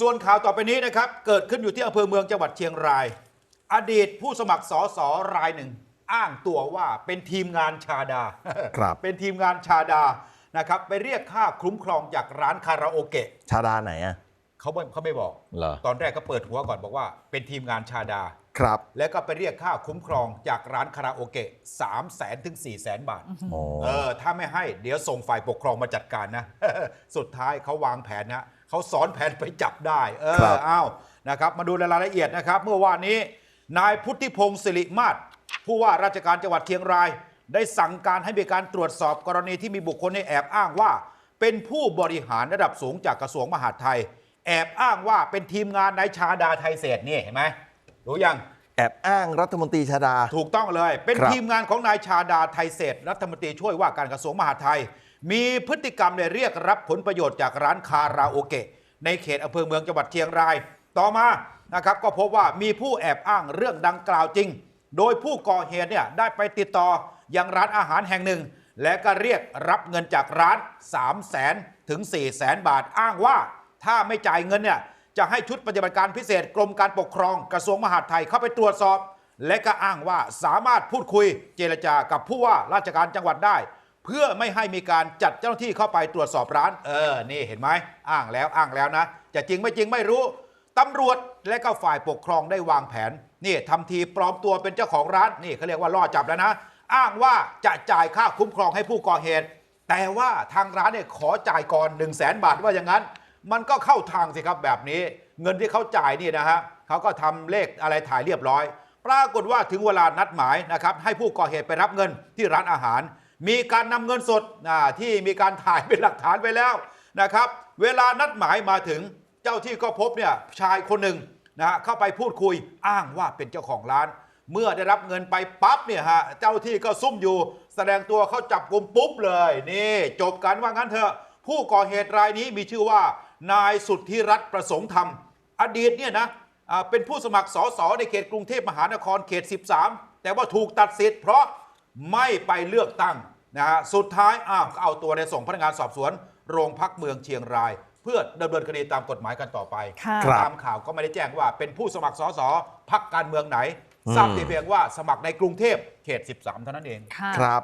ส่วนข่าวต่อไปนี้นะครับ เกิดขึ้นอยู่ที่อำเภอเมืองจังหวัดเชียงราย อดีตผู้สมัครสสรายหนึ่ง อ้างตัวว่าเป็นทีมงานชาดา ครับ เป็นทีมงานชาดานะครับ ไปเรียกค่าคุ้มครองจากร้านคาราโอเกะ ชาดาไหนอะ เขาไม่เขาไม่บอก เหรอ ตอนแรกก็เปิดหัวก่อนบอกว่า เป็นทีมงานชาดา ครับ แล้วก็ไปเรียกค่าคุ้มครองจากร้านคาราโอเกะ3 0 0แสนถึง 4 0 0แสนบาท โอ้ เออ ถ้าไม่ให้เดี๋ยวส่งฝ่ายปกครองมาจัดการนะ สุดท้ายเขาวางแผนนะเขาสอนแผนไปจับได้ เอออ้าวนะครับ มาดูรายละเอียดนะครับ เมื่อวานนี้ นายพุทธิพงศ์สิริมาศผู้ว่าราชการจังหวัดเชียงราย ได้สั่งการให้มีการตรวจสอบกรณีที่มีบุคคลในแอบอ้างว่า เป็นผู้บริหารระดับสูงจากกระทรวงมหาดไทย แอบอ้างว่าเป็นทีมงานนายชาดาไทยเศรษฐ์นี่เห็นไหมรู้ยังแอบอ้างรัฐมนตรีชาดา ถูกต้องเลย เป็นครับทีมงานของนายชาดาไทยเศรษฐ์รัฐมนตรีช่วยว่าการกระทรวงมหาดไทย มีพฤติกรรมในยเรียกรับผลประโยชน์จากร้านคาราโอเกะ ในเขตอำเภอเมืองจังหวัดเชียงราย ต่อมานะครับก็พบว่ามีผู้แอบอ้างเรื่องดังกล่าวจริง โดยผู้ก่อเหตุเนี่ยได้ไปติดต่อยังร้านอาหารแห่งหนึ่ง และก็เรียกรับเงินจากร้าน 3 0 0แสนถึง4 0 0แสนบาทอ้างว่า ถ้าไม่จ่ายเงินเนี่ยจะให้ชุดปฏิบัติการพิเศษกรมการปกครองกระทรวงมหาดไทยเข้าไปตรวจสอบ และก็อ้างว่าสามารถพูดคุยเจรจากับผู้ว่าราชการจังหวัดได้ เพื่อไม่ให้มีการจัดเจ้าหน้าที่เข้าไปตรวจสอบร้าน เออ นี่เห็นไหมอ้างแล้วอ้างแล้วนะ จะจริงไม่จริงไม่รู้ตำรวจและก็ฝ่ายปกครองได้วางแผนนี่ทำทีปลอมตัวเป็นเจ้าของร้านนี่เขาเรียกว่าล่อจับแล้วนะ อ้างว่าจะจ่ายค่าคุ้มครองให้ผู้ก่อเหตุ แต่ว่าทางร้านเนี่ยขอจ่ายก่อน 1 0 0 0 0แสนบาทว่าอย่างนั้น มันก็เข้าทางสิครับแบบนี้ เงินที่เขาจ่ายนี่นะฮะเขาก็ทำเลขอะไรถ่ายเรียบร้อย ปรากฏว่าถึงเวลานัดหมายนะครับให้ผู้ก่อเหตุไปรับเงินที่ร้านอาหาร มีการนำเงินสดที่มีการถ่ายเป็นหลักฐานไปแล้วนะครับ เวลานัดหมายมาถึงเจ้าที่ก็พบเนี่ยชายคนหนึ่งนะฮะเข้าไปพูดคุยอ้างว่าเป็นเจ้าของร้าน เมื่อได้รับเงินไปปั๊บเนี่ยฮะเจ้าที่ก็ซุ่มอยู่ แสดงตัวเขาจับกลุ่มปุ๊บเลย นี่ จบกันว่างั้นเถอะผู้ก่อเหตุรายนี้มีชื่อว่า นายสุทธิรัตน์ประสงค์ธรรม อดีตเนี่ยนะอ่าเป็นผู้สมัครสสในเขตกรุงเทพมหานครเขต 13 แต่ว่าถูกตัดสิทธิ์เพราะไม่ไปเลือกตั้งนะฮะสุดท้ายอ้าวก็เอาตัวในส่งพนักงานสอบสวน โรงพักเมืองเชียงราย เพื่อดำเนินคดีตามกฎหมายกันต่อไปค่ะครับตามข่าวก็ไม่ได้แจ้งว่าเป็นผู้สมัครสสพักการเมืองไหนทราบแต่เพียงว่าสมัครในกรุงเทพเขต 13 เท่านั้นเองค่ะครับ